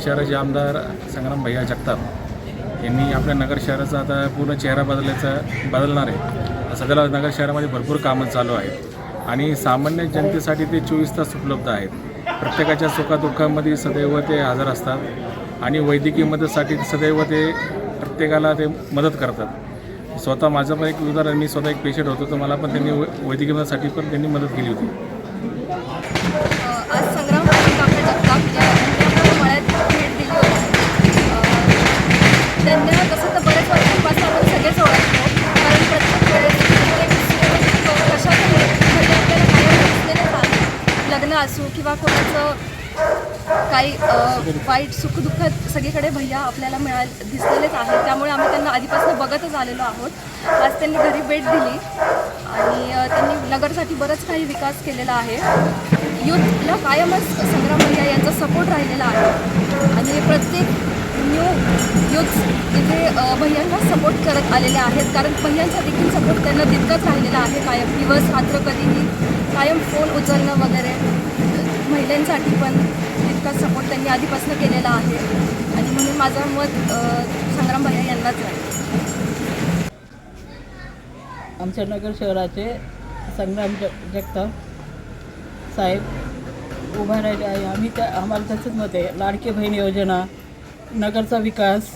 शहराचे आमदार संग्राम भैया जगताप यांनी आपल्या नगर शहराचा आता पूर्ण चेहरा बदलायचा बदलणार आहे. सध्याला नगर शहरामध्ये भरपूर कामं चालू आहेत. आणि सामान्य जनतेसाठी ते चोवीस तास उपलब्ध आहेत. प्रत्येकाच्या सुखादुःखामध्ये सदैव ते हजर असतात आणि वैद्यकीय मदतीसाठी सदैव ते प्रत्येकाला ते मदत करतात. स्वतः माझं पण एक उदाहरण मी स्वतः एक पेशंट होतो तर मला पण त्यांनी वैद्यकीय मदतीसाठी पण त्यांनी मदत केली होती. असो किंवा कोणाचं काही वाईट सुखदुःखात सगळीकडे भैया आपल्याला मिळा दिसलेलेच आहे त्यामुळे आम्ही त्यांना आधीपासून बघतच आलेलो आहोत. आज त्यांनी घरी भेट दिली आणि त्यांनी नगरसाठी बरंच काही विकास केलेला आहे. यूथला कायमच संग्राम भैया यांचा सपोर्ट राहिलेला आहे. आणि प्रत्येक न्यू यूथ इथे भैयांना सपोर्ट करत आलेले आहेत. कारण भैयांचा देखील सपोर्ट त्यांना तितकाच राहिलेला आहे. कायम दिवस रात्र कधीही कायम फोन उचलणं वगैरे. महिलांसाठी पण तितकाच सपोर्ट त्यांनी आधीपासून केलेला आहे. आणि म्हणून माझं मत संग्राम भैया यांनाच आहे. आमच्या नगर शहराचे संग्राम ज जगताप साहेब उभा राहिले आहे. आम्ही त्या आम्हाला त्याचंच मत आहे. लाडकी बहीण योजना नगरचा विकास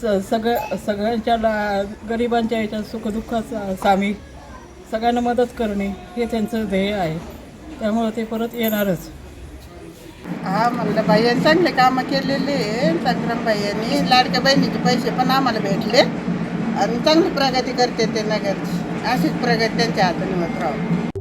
स सगळ्या सगळ्यांच्या ला गरिबांच्या याच्या सुखदुःखाचा सामील सगळ्यांना मदत करणे हे त्यांचं ध्येय आहे. त्यामुळं ते परत येणारच. हा म्हणलं बाईयांनी चांगले कामं केलेले आहे संग्राम बाईयांनी लाडक्या बहिणीचे पैसे पण आम्हाला भेटले. आणि चांगली प्रगती करते ते नगरची. अशीच प्रगती त्यांच्या हाताने होत राहू.